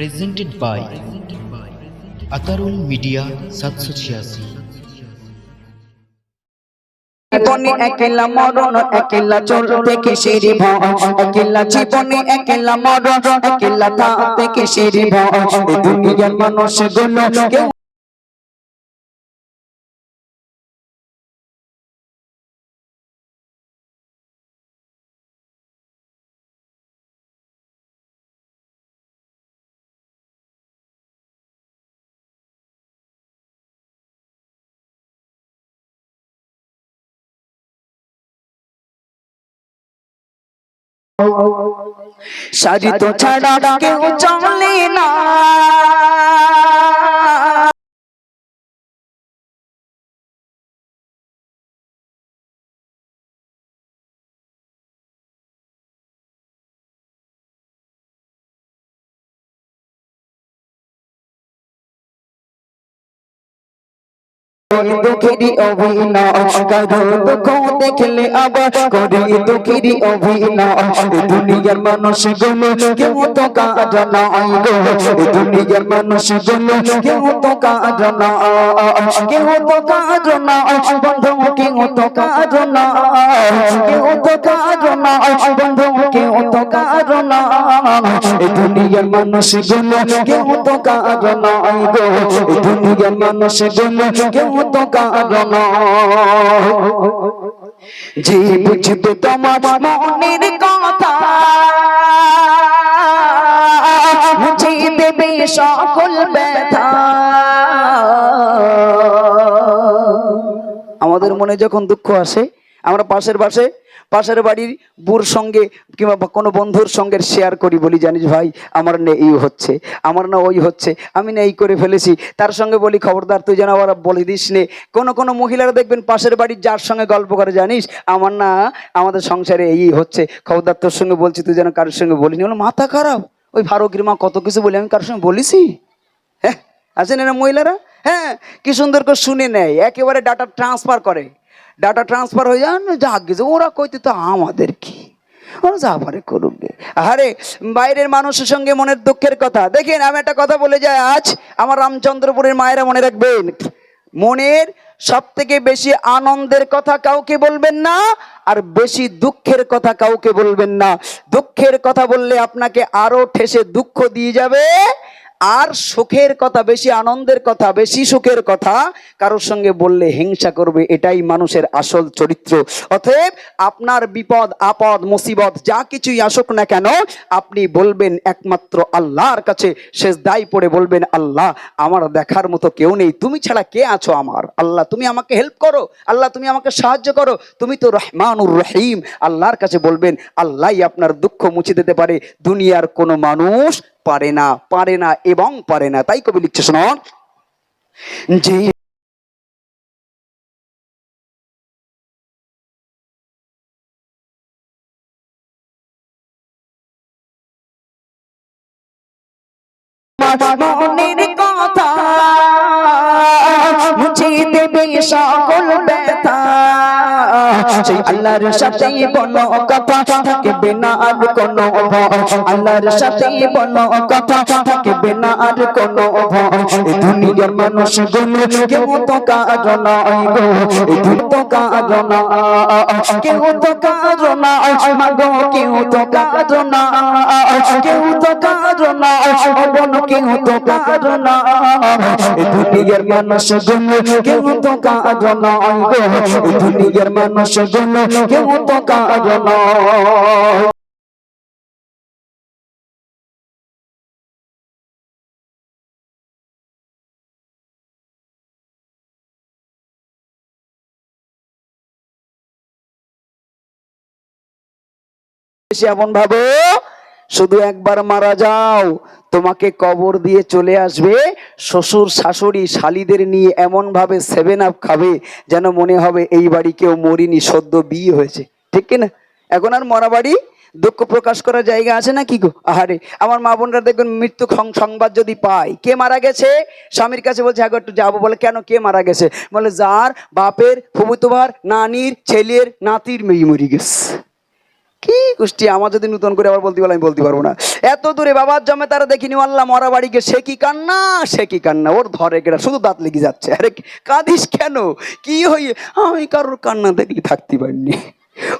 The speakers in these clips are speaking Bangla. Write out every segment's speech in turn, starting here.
presented বাই আতারুল মিডিয়া সাতশো ছিয়াশি। জীবনে একলা মরণ, একলা চলতে কিসের ভয় একলা জীবনে একলা মরণ, একলা থাকতে কিসের ভয় দুনিয়ার মানুষ কেউ সাজিত ছাড়া কেউ চলে না। দুঃখেরই অভিনয় কারও দুঃখ দেখলে আবার করে। দুঃখেরই অভিনয় দুনিয়ার মানুষগুলো কেউ তো কাজ নয় গো। দুনিয়ার মানুষগুলো কেউ তো কাজ নয় কেউ তো কাজ নয় বন্ধু, কেউ তো কাজ নয় কেউ তো কাজ নয় বন্ধু, কেউ তো কাজ নয় দুনিয়ার মানুষগুলো কেউ তো কাজ গো। দুনিয়ার মানুষগুলো কেউ যে তোমার মনের কথা বুঝে দেবে সকল ব্যথা। আমাদের মনে যখন দুঃখ আসে আমরা পাশের পাশে, পাশের বাড়ির বুর সঙ্গে কিংবা কোনো বন্ধুর সঙ্গে শেয়ার করি বলি, জানিস ভাই, আমার না এই হচ্ছে, আমার না ওই হচ্ছে, আমি না এই করে ফেলেছি। তার সঙ্গে বলি, খবরদার, তুই যেন আবার বলে দিস নে। কোনো কোনো মহিলারা দেখবেন পাশের বাড়ির যার সঙ্গে গল্প করে, জানিস, আমার না আমাদের সংসারে এই হচ্ছে। খবরদার, তোর সঙ্গে বলছি, তুই যেন কারোর সঙ্গে বলো মাথা খারাপ, ওই ফারুকের মা কত কিছু বলি, আমি কারোর সঙ্গে বলিসি হ্যাঁ আছেন এরা মহিলারা? হ্যাঁ কি সুন্দর করে শুনে নেয়, একেবারে ডাটা ট্রান্সফার করে। ডাটা ট্রান্সফার হয়ে যান যা গেছে, ওরা কইতে তো আমাদের কি? ওরা যা পারে করুক। আরে বাইরের মানুষের সঙ্গে মনের দুঃখের কথা। দেখেন, আমি একটা কথা বলে যাই, আজ আমার রামচন্দ্রপুরের মায়েরা মনে রাখবেন, মনের সব থেকে বেশি আনন্দের কথা কাউকে বলবেন না, আর বেশি দুঃখের কথা কাউকে বলবেন না। দুঃখের কথা বললে আপনাকে আরও ঠেসে দুঃখ দিয়ে যাবে। আর সুখের কথা বেশি, আনন্দের কথা বেশি, সুখের কথা কারোর সঙ্গে বললে হিংসা করবে, এটাই মানুষের আসল চরিত্র। অতএব আপনার বিপদ, আপদ, মুসিবত, যা কিছুই আসুক না কেন, আপনি বলবেন একমাত্র আল্লাহর কাছে শেষ দায় পড়ে বলবেন, আল্লাহ, আমার দেখার মতো কেউ নেই, তুমি ছাড়া কে আছো আমার? আল্লাহ, তুমি আমাকে হেল্প করো, আল্লাহ, তুমি আমাকে সাহায্য করো, তুমি তো রহমানুর রহিম। আল্লাহর কাছে বলবেন, আল্লাহই আপনার দুঃখ মুছে দিতে পারে, দুনিয়ার কোনো মানুষ পারে না পারে না এবং পারে না। তাই কবি লিখছে, শোনো। যে মনের কথা মুছে দেবে সকল ব্যথা। সেই আল্লাহর সাথে বলো কথা থাকবে না আর কোনো ভয় আল্লাহর সাথে বলো কথা থাকবে না আর কোনো ভয় এই দুনিয়ার মানুষগুলো কেউ তো কাজ নয় গো। এই দুনিয়া তো কাজ না। কেউ তো না। মাগো কেউ তো না। কেউ তো না। বোন কেউ তো কাজ না। এই দুনিয়ার মানুষগুলো কেউ তো গো। দুনিয়ার মানুষ গুলো কেউ এমন ভাবো শুধু একবার মারা যাও। তোমাকে কবর দিয়ে চলে আসবে। শ্বশুর, শাশুড়ি, শালিদের নিয়ে এমন ভাবে সেভেন আপ খাবে যেন মনে হবে এই বাড়ি কেউ মরিনি, সদ্য বিয়ে হয়েছে। ঠিক কিনা এখন আর মরা বাড়ি দুঃখ প্রকাশ করার জায়গা আছে না কি গো? আহারে, আমার মা বোনরা দেখবেন মৃত্যু সংবাদ যদি পায়, কে মারা গেছে? স্বামীর কাছে বলছে হ্যাঁ একটু যাব। বলে, কেন? কে মারা গেছে? বলে, যার বাপের ফুবুতোবার নানির ছেলের নাতির মেয়ে মরি গেছে। কি গোষ্ঠী আমার যদি নতুন করে আবার বলতে বলে আমি বলতে পারব না। এত দূরে বাবার জমে তারা দেখিনি, আল্লাহ মরা বাড়িকে, সে কি কান্না? সে কি কান্না? ওর ধরে কেটা শুধু দাঁত লেগে যাচ্ছে। আরে কাঁদিস কেন? কি হই? আমি কারোর কান্না দেখলে থাকতে পারিনি।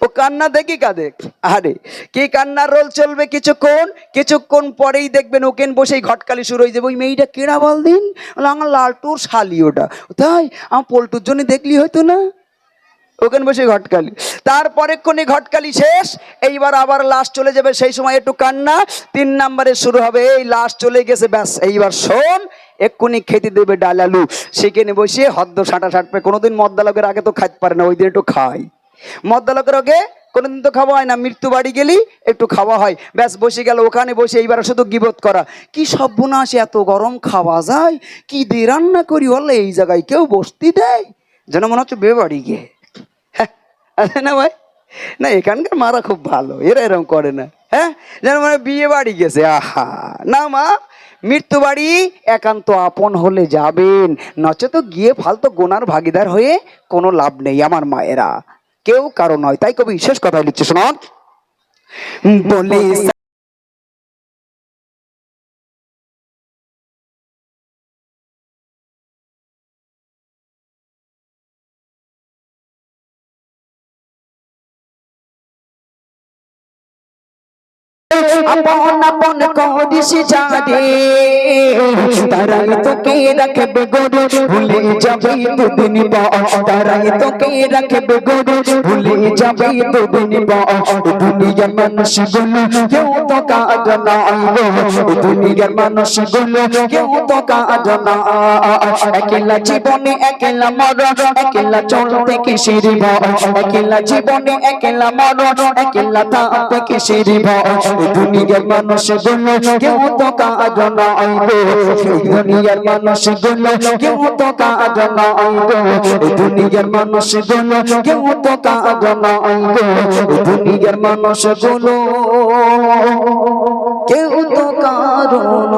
ও কান্না দেখি কাঁদে। আরে, কি কান্নার রোল চলবে কিছুক্ষণ? কিছুক্ষণ পরেই দেখবেন ওকেন বসেই ঘটকালি শুরু হয়ে যাবে। ওই মেয়েটা কেনা বল দিন? আমার লালটুর শালি ওটা। তাই, আমার পল্টুর জন্য দেখলি হয়তো না? ওখানে বসে ঘটকালি। তারপরে কোনি ঘটকালি শেষ, এইবার আবার লাশ চলে যাবে, সেই সময় একটু কান্না, তিন নাম্বারে শুরু হবে, এই লাশ চলে গেছে, ব্যাস, এইবার শোন, এক্ষুনি খেতে দেবে ডাল আলু। সেখানে বসে হদ্দ সাঁটা সাঁটবে কোনোদিন মদ্দালকের আগে তো খাইতে পারে না, ওই দিন একটু খাই। মদ্দালকের আগে কোনোদিন তো খাওয়া হয় না, মৃত্যু বাড়ি গেলি, একটু খাওয়া হয়। ব্যাস, বসে গেল, ওখানে বসে এইবার শুধু গিবত করা। কি সর্বনাশ, এত গরম খাওয়া যায়, কি দিয়ে রান্না করি বলে, এই জায়গায় কেউ বসতি দেয়? যেন মনে হচ্ছে বে বাড়ি গিয়ে। না ভাই, না, এখানকার মারা খুব ভালো, এরা এরকম করে না হ্যাঁ? যেন মানে বিয়ে বাড়ি গেছে, আহা। না মা, মৃত্যু বাড়ি একান্ত আপন হলে যাবেন, নচেত গিয়ে ফালতো গোনার ভাগিদার হয়ে কোনো লাভ নেই আমার মায়েরা। কেউ কারও নয়, তাই কবি শেষ কথা লিখছে, শোনান। বলে আপন আপন করিস যারে তারাই তোকে রাখবে গরু ভুলে যাবে দুদিন তারাই তোকে রাখবে গরু ভুলে যাবে দুদিন দুনিয়ার মানুষগুলো কেউ তো কাজ গো দুনিয়ার মানুষগুলো কেউ তো কাজ না একলা জীবনে একলা মরণ, একলা চলতে কিসের ভয়? একলা জীবনে একলা মরণ, একলা থাকতে কিসের ভয়? দুনিয়ার মানুষগুলো কেউ তো কাজ না গো। দুনিয়ার মানুষগুলো কেউ তো কাজ না গো। দুনিয়ার মানুষগুলো কেউ তো কাজ না গো। দুনিয়ার মানুষগুলো কেউ তো কারণ